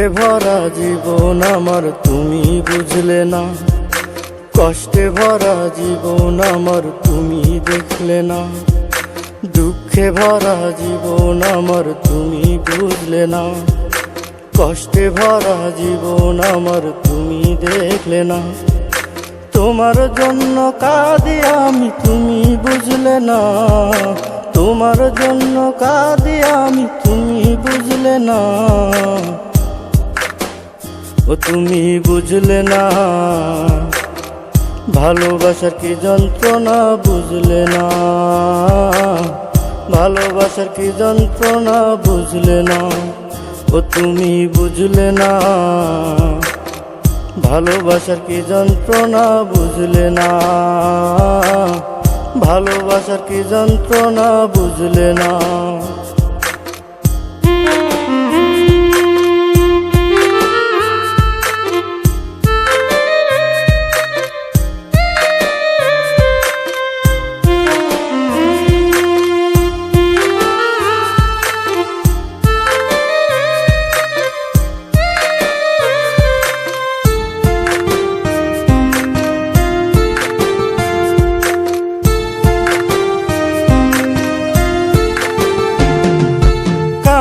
দুঃখে ভরা জীবন আমার, তুমি বুঝলে না। কষ্টে ভরা জীবন আমার, তুমি দেখলে না। দুঃখে ভরা জীবন আমার, তুমি বুঝলে না। কষ্টে ভরা জীবন আমার, তুমি দেখলে না। তোমার জন্য কাঁদি আমি, তুমি বুঝলে না। তোমার জন্য কাঁদি আমি, তুমি বুঝলে না। ও তুমি বুঝলে না। ভালোবাসার কি যন্ত্রণা, বুঝলে না। ভালোবাসার কি যন্ত্রণা, বুঝলে না। ও তুমি বুঝলে না। ভালোবাসার কি যন্ত্রণা, বুঝলে না। ভালোবাসার কি যন্ত্রণা, বুঝলে না।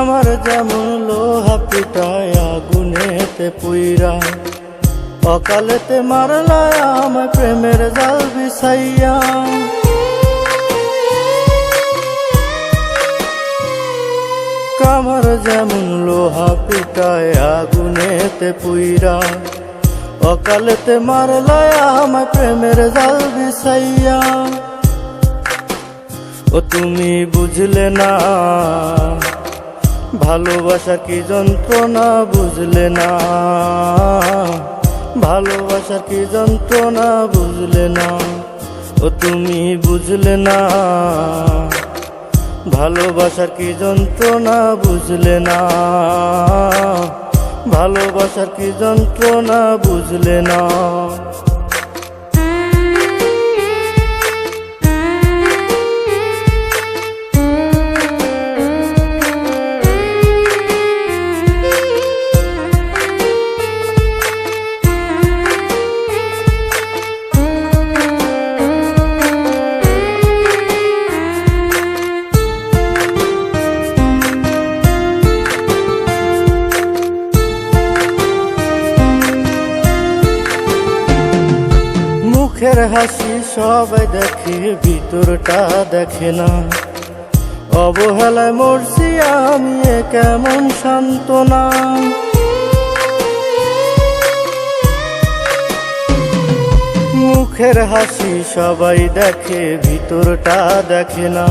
কামার যেমন লোহা পিটায়, আগুনেতে পুইরা। অকালেতে মারলা আমার প্রেমের জাল বিছাইয়া। কামার যেমন লোহা পিটায়, আগুনেতে পুইরা। অকালেতে মারলা আমার প্রেমের জাল বিছাইয়া। ও তুমি বুঝলে না। ভালোবাসা কি যন্ত্রণা বুঝলে না? ভালোবাসা কি যন্ত্রণা বুঝলে না? ও তুমি বুঝলে না। ভালোবাসার কি যন্ত্রণা বুঝলে না? ভালোবাসার কি যন্ত্রণা বুঝলে না? মুখের হাসি সবাই দেখে, ভিতরটা দেখে না। অবহেলায় মরছি আমি কেমন সান্ত্বনা। মুখের হাসি সবাই দেখে, ভিতরটা দেখে না।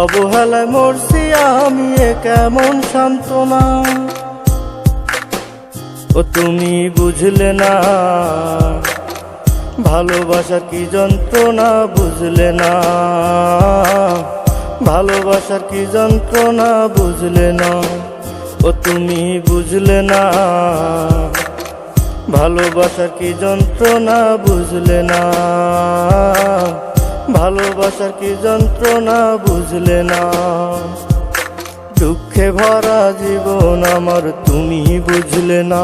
অবহেলায় মরছি আমি কেমন সান্ত্বনা। ও তুমি বুঝলে না। ভালোবাসার কি যন্ত্রণা বুঝলে না? ভালোবাসার কি যন্ত্রণা বুঝলে না? ও তুমি বুঝলে না। ভালোবাসার কি যন্ত্রণা বুঝলে না? ভালোবাসার কি যন্ত্রণা বুঝলে না? দুঃখে ভরা জীবন আমার তুমি বুঝলে না।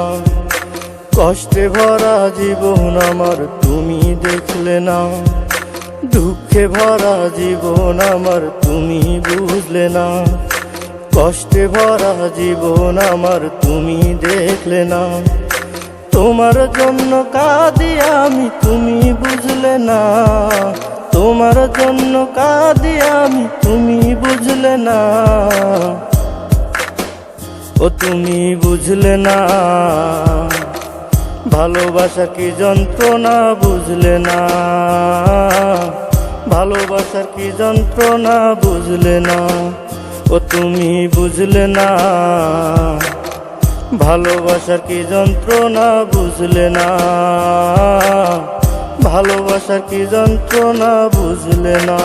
কষ্টে ভরা জীবন আমার, তুমি দেখলে না। দুঃখে ভরা জীবন আমার, তুমি বুঝলে না। কষ্টে ভরা জীবন আমার, তুমি দেখলে না। তোমার জন্য কাঁদি আমি, তুমি বুঝলে না। তোমার জন্য কাঁদি আমি, তুমি বুঝলে না। ও, তুমি বুঝলে না। ভালোবাসা কি যন্ত্রণা বুঝলে না? ভালোবাসার কি যন্ত্রণা বুঝলে না? ও তুমি বুঝলে না। ভালোবাসার কি যন্ত্রণা বুঝলে না? ভালোবাসার কি যন্ত্রণা বুঝলে না?